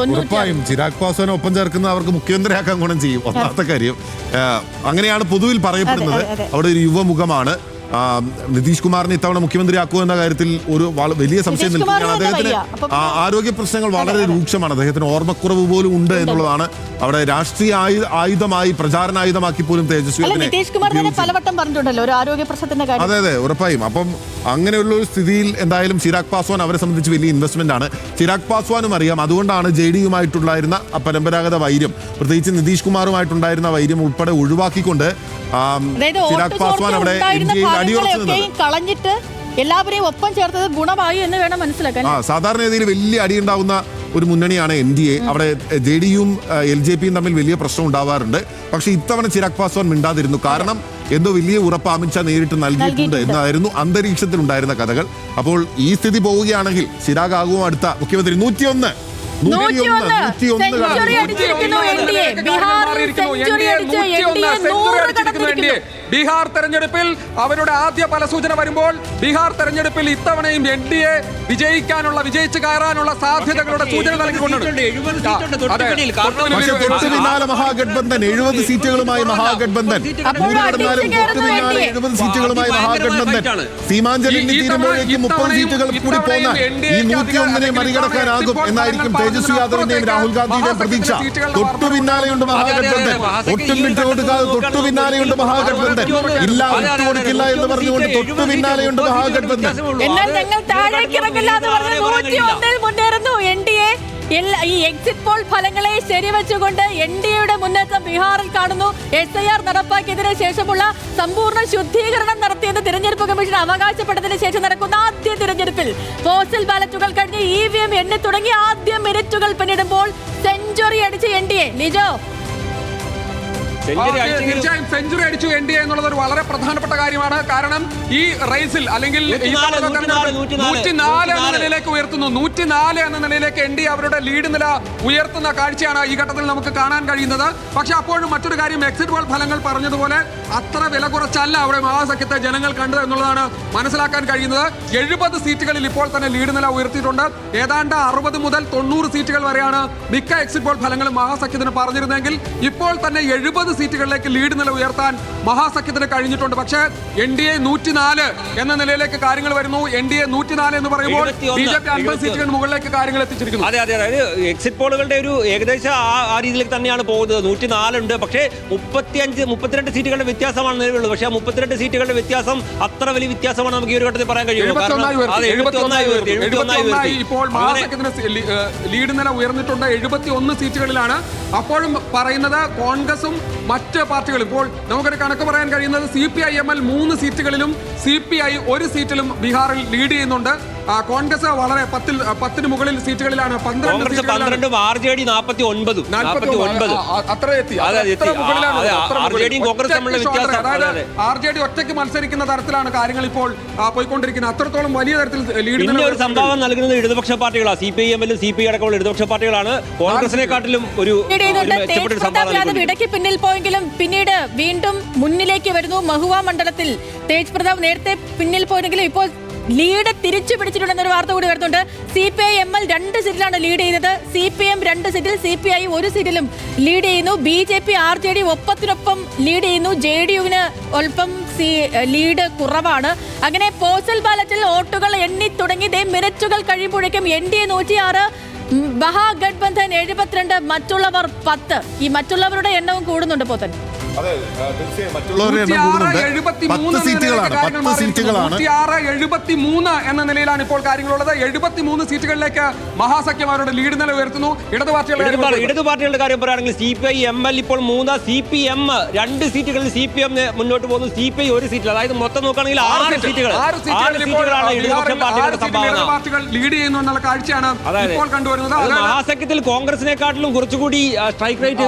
ഉറപ്പായും ചിരാഗ് പാസ്വാനെ ഒപ്പം ചേർക്കുന്ന അവർക്ക് മുഖ്യമന്ത്രിയാക്കാൻ ഗുണം ചെയ്യും. ഒന്നാമത്തെ കാര്യം അങ്ങനെയാണ് പൊതുവിൽ പറയപ്പെടുന്നത്. അവിടെ ഒരു യുവമുഖമാണ്. നിതീഷ് കുമാറിനെ ഇത്തവണ മുഖ്യമന്ത്രിയാക്കുക എന്ന കാര്യത്തിൽ ഒരു വലിയ സംശയം നിൽക്കുകയാണ്. അദ്ദേഹത്തിന് ആരോഗ്യ പ്രശ്നങ്ങൾ വളരെ രൂക്ഷമാണ്. അദ്ദേഹത്തിന് ഓർമ്മക്കുറവ് പോലും ഉണ്ട് എന്നുള്ളതാണ്. അവിടെ രാഷ്ട്രീയ ആയു- ആയുധമായി പ്രചാരണായുധമാക്കി പോലും തേജസ്വി പലവട്ടം പറഞ്ഞിട്ടുണ്ടല്ലോ ഒരു ആരോഗ്യ പ്രശ്നത്തിന്റെ കാര്യം. അതെ അതെ ഉറപ്പായും. അപ്പം അങ്ങനെയുള്ള ഒരു സ്ഥിതിയിൽ എന്തായാലും ചിരാഗ് പാസ്വാൻ അവരെ സംബന്ധിച്ച് വലിയ ഇൻവെസ്റ്റ്മെന്റ് ആണ്. ചിരാഗ് പാസ്വാനും അറിയാം. അതുകൊണ്ടാണ് ജെ ഡിയുമായിട്ടുണ്ടായിരുന്ന യുമായിട്ടുണ്ടായിരുന്ന പരമ്പരാഗത വൈര്യം. പ്രത്യേകിച്ച് നിതീഷ് കുമാറുമായിട്ടുണ്ടായിരുന്ന വൈര്യം ഉൾപ്പെടെ ഒഴിവാക്കിക്കൊണ്ട് ചിരാഗ് പാസ്വാൻ അവിടെ ഉണ്ടായിരുന്ന ഇന്ത്യയിൽ അടിയുറച്ചു കളഞ്ഞിട്ട് എല്ലാവരെയും ഒപ്പം ചേർത്തത് ഗുണമായി എന്ന് വേണം മനസ്സിലാക്കാൻ. ആ സാധാരണഗതിയിൽ വലിയ അടി ഉണ്ടാകുന്ന ഒരു മുന്നണിയാണ് എൻ ഡി എ. അവിടെ ജെ ഡിയും എൽ ജെ പിയും തമ്മിൽ വലിയ പ്രശ്നം ഉണ്ടാവാറുണ്ട്. പക്ഷെ ഇത്തവണ ചിരാഗ് പാസ്വാൻ മിണ്ടാതിരുന്നു. കാരണം എന്തോ വലിയ ഉറപ്പ് അമിത്ഷാ നേരിട്ട് നൽകിയിട്ടുണ്ട്. എന്നായിരുന്നു അന്തരീക്ഷത്തിൽ ഉണ്ടായിരുന്ന കഥകൾ. അപ്പോൾ ഈ സ്ഥിതി പോവുകയാണെങ്കിൽ ചിരാഗ് ആകും അടുത്ത മുഖ്യമന്ത്രി. നൂറ്റിയൊന്ന്. നൂറ്റിയൊന്ന്. സെഞ്ചുറി അടിച്ചിരിക്കുന്നു എൻ ഡി എ ബീഹാർ തെരഞ്ഞെടുപ്പിൽ അവരുടെ ആദ്യ ഫലസൂചന വരുമ്പോൾ ബീഹാർ തെരഞ്ഞെടുപ്പിൽ ഇത്തവണയും എൻ ഡി എ വിജയിക്കാനുള്ള വിജയിച്ചു കയറാനുള്ള സാധ്യതകളുടെ സൂചന നൽകിക്കൊണ്ടുണ്ട് മഹാഗഡ്ബന്ധൻ എഴുപത് സീറ്റുകളുമായി മഹാഗഡ്ബന്ധൻ പിന്നാലെ. എഴുപത് സീറ്റുകളുമായി മഹാഗഡ്ബന്ധൻ. സീമാഞ്ചലിന് തീരുമ്പോഴേക്കും മുപ്പത് സീറ്റുകൾ കൂടി ഇത്തവണയും ഈ നൂറ്റിയൊന്നിനെ അധികാരം മറികടക്കാനാകും എന്നായിരിക്കും തേജസ്വി യാദവിന്റെയും രാഹുൽ ഗാന്ധിയുടെയും പ്രതീക്ഷ തൊട്ടു പിന്നാലെയുണ്ട് മഹാഗഡ്ബന്ധൻ ഒട്ടും വിട്ടുകൊടുക്കാതെ തൊട്ടു പിന്നാലെയുണ്ട് മഹാഗഡ്ബന്ധൻ. ഇല്ല വിട്ടുകൊടുക്കില്ല എന്ന് പറഞ്ഞുകൊണ്ട് തൊട്ടു പിന്നാലെയുണ്ട് മഹാഗഡ്ബന്ധൻ. എന്നാൽ ഞങ്ങൾ താഴേക്ക് ഇറങ്ങില്ല എന്ന് പറഞ്ഞ് നൂറ്റി ഒന്നിൽ മുന്നേറുന്നു. എൻ ഡി എ ഈ എക്സിറ്റ് പോൾ ഫലങ്ങളെ ശരിവെച്ചുകൊണ്ട് എൻ ഡി എയുടെ മുന്നേറ്റം ബീഹാറിൽ കാണുന്നു. എസ് ഐ ആർ നടപ്പാക്കിയതിനു ശേഷമുള്ള സമ്പൂർണ ശുദ്ധീകരണം നടത്തിയെന്ന് തിരഞ്ഞെടുപ്പ് കമ്മീഷൻ അവകാശപ്പെട്ടതിന് ശേഷം നടക്കുന്ന ആദ്യ തിരഞ്ഞെടുപ്പിൽ പോസ്റ്റൽ ബാലറ്റുകൾ കഴിഞ്ഞ് ഇ വി എം എണ്ണി തുടങ്ങി ആദ്യ മിനിറ്റുകൾ പിന്നിടുമ്പോൾ സെഞ്ചുറി അടിച്ച് എൻ ഡി എ. ലിജോ തീർച്ചയായും സെഞ്ചുറി അടിച്ചു എൻ ഡി എന്നുള്ളത് ഒരു വളരെ പ്രധാനപ്പെട്ട കാര്യമാണ്. കാരണം ഈ റേസിൽ അല്ലെങ്കിൽ നൂറ്റിനാല്, എന്ന നിലയിലേക്ക് ഉയർത്തുന്നു. നൂറ്റിനാല് എന്ന നിലയിലേക്ക് എൻ ഡി അവരുടെ ലീഡ് നില ഉയർത്തുന്ന കാഴ്ചയാണ് ഈ ഘട്ടത്തിൽ നമുക്ക് കാണാൻ കഴിയുന്നത്. പക്ഷെ അപ്പോഴും മറ്റൊരു കാര്യം എക്സിറ്റ് പോൾ ഫലങ്ങൾ പറഞ്ഞതുപോലെ അത്ര വില കുറച്ചല്ല അവിടെ മഹാസഖ്യത്തെ ജനങ്ങൾ കണ്ടത് എന്നുള്ളതാണ് മനസ്സിലാക്കാൻ കഴിയുന്നത്. എഴുപത് സീറ്റുകളിൽ ഇപ്പോൾ തന്നെ ലീഡ് നില ഉയർത്തിയിട്ടുണ്ട്. ഏതാണ്ട് അറുപത് മുതൽ തൊണ്ണൂറ് സീറ്റുകൾ വരെയാണ് മിക്ക എക്സിറ്റ് പോൾ ഫലങ്ങൾ മഹാസഖ്യത്തിന് പറഞ്ഞിരുന്നെങ്കിൽ ഇപ്പോൾ തന്നെ എഴുപത് സീറ്റുകളിലേക്ക് ലീഡ് നില ഉയർത്താൻ മഹാസഖ്യത്തിന് കഴിഞ്ഞിട്ടുണ്ട്. പക്ഷേ എൻ ഡി എ നൂറ്റിനാല് എന്ന നിലയിലേക്ക് കാര്യങ്ങൾ വരുന്നു. എൻ ഡി എ നൂറ്റിനാല് എന്ന് പറയുമ്പോൾ ബി ജെ പി അൻപത് സീറ്റുകൾ മുകളിലേക്ക് കാര്യങ്ങൾ എത്തിച്ചിരിക്കുന്നു. അതെ അതെ അതായത് എക്സിറ്റ് പോളുകളുടെ ഒരു ഏകദേശം ആ ആ രീതിയിലേക്ക് തന്നെയാണ് പോകുന്നത്. നൂറ്റി നാലുണ്ട് പക്ഷേ മുപ്പത്തിയഞ്ച് മുപ്പത്തിരണ്ട് സീറ്റുകളുടെ വ്യത്യാസമാണ് നിലവിലുള്ളത്. പക്ഷേ ആ മുപ്പത്തിരണ്ട് സീറ്റുകളുടെ വ്യത്യാസം അത്ര വലിയ വ്യത്യാസമാണ് നമുക്ക് ഈ ഒരു ഘട്ടത്തിൽ പറയാൻ കഴിയുള്ളൂ. ഇപ്പോൾ ലീഡ് നില ഉയർന്നിട്ടുണ്ട്. എഴുപത്തി ഒന്ന് സീറ്റുകളിലാണ്. അപ്പോഴും പറയുന്നത് കോൺഗ്രസും മറ്റ് പാർട്ടികളും. ഇപ്പോൾ നമുക്കൊരു കണക്ക് പറയാൻ കഴിയുന്നത് C P I M L മൂന്ന് സീറ്റുകളിലും സി പി ഐ ഒരു സീറ്റിലും ബീഹാറിൽ ലീഡ് ചെയ്യുന്നുണ്ട്. കോൺഗ്രസ് വളരെ പത്തിൽ പത്തിന് മുകളിൽ സീറ്റുകളിലാണ് പന്ത്രണ്ട് പന്ത്രണ്ടും ആർ ജെ ഡി നാൽപ്പത്തി ഒൻപതും നാൽപ്പത്തി ഒൻപത് അത്ര എത്തി. ആർ ജെ ഡി ഒറ്റയ്ക്ക് മത്സരിക്കുന്ന തരത്തിലാണ് കാര്യങ്ങൾ ഇപ്പോൾ പോയിക്കൊണ്ടിരിക്കുന്നത്. അത്രത്തോളം വലിയ തരത്തിൽ ലീഡ് ഒരു സംഭാവന നൽകുന്നത് ഇടതുപക്ഷ പാർട്ടികളാണ്. സി പി ഐ എമ്മിലും സി പി ഐ അടക്കമുള്ള ഇടതുപക്ഷ പാർട്ടികളാണ്. കോൺഗ്രസിനെക്കാട്ടിലും ഒരു. ഇടയ്ക്ക് പിന്നിൽ പോയെങ്കിലും പിന്നീട് വീണ്ടും മുന്നിലേക്ക് വരുന്നു. മഹുവ മണ്ഡലത്തിൽ തേജ് പ്രതാപ് നേരത്തെ പിന്നിൽ പോയെങ്കിലും ഇപ്പോൾ ലീഡ് തിരിച്ചു പിടിച്ചിട്ടുണ്ടെന്നൊരു വാർത്ത കൂടി വരുന്നുണ്ട്. C P I M L രണ്ട് സീറ്റിലാണ് ലീഡ് ചെയ്യുന്നത് സി പി എം രണ്ട് സീറ്റിൽ സി പി ഐ ഒരു സീറ്റിലും ലീഡ് ചെയ്യുന്നു. B J P R J D ഒപ്പത്തിനൊപ്പം lead ചെയ്യുന്നു. ജെ ഡി യുവിന് അല്പം സി ലീഡ് കുറവാണ്. അങ്ങനെ പോസ്റ്റൽ ബാലറ്റിൽ വോട്ടുകൾ എണ്ണി തുടങ്ങി. ദേ മിനിറ്റുകൾ കഴിയുമ്പോഴേക്കും എൻ ഡി എ നൂറ്റിയാറ് മഹാഗഡ്ബന്ധൻ എഴുപത്തിരണ്ട് മറ്റുള്ളവർ പത്ത്. ഈ മറ്റുള്ളവരുടെ എണ്ണവും കൂടുന്നുണ്ട് പോത്തൻ. മറ്റുള്ളവരുടെ എണ്ണം കൂടുന്നുണ്ട്. പത്ത് സീറ്റുകളാണ് പത്ത് സീറ്റുകളാണ്. എഴുപത്തിമൂന്ന് എന്ന നിലയിലാണ് ഇപ്പോൾ കാര്യങ്ങളുള്ളത്. എഴുപത്തിമൂന്ന് സീറ്റുകളിലേക്ക് മഹാസഖ്യം അവരുടെ ലീഡ് നില ഉയർത്തുന്നു. ഇടതു പാർട്ടികളുടെ ഇടതു പാർട്ടികളുടെ കാര്യം പറയുകയാണെങ്കിൽ C P I M L ഇപ്പോൾ മൂന്ന് സി പി എം രണ്ട് സീറ്റുകളിൽ സി പി എം മുന്നോട്ട് പോകുന്നു. സി പി ഐ ഒരു സീറ്റിൽ. അതായത് മൊത്തം നോക്കുകയാണെങ്കിൽ ആറ് സീറ്റുകൾ. ആറ് സീറ്റുകളാണ് പാർട്ടികൾ ലീഡ് ചെയ്യുന്നു എന്നുള്ള കാഴ്ചയാണ് ഇപ്പോൾ കണ്ടുവരുന്നത്. അത് മഹാസഖ്യത്തിൽ കോൺഗ്രസിനെക്കാട്ടിലും കുറച്ചുകൂടി സ്ട്രൈക്ക് റേറ്റ്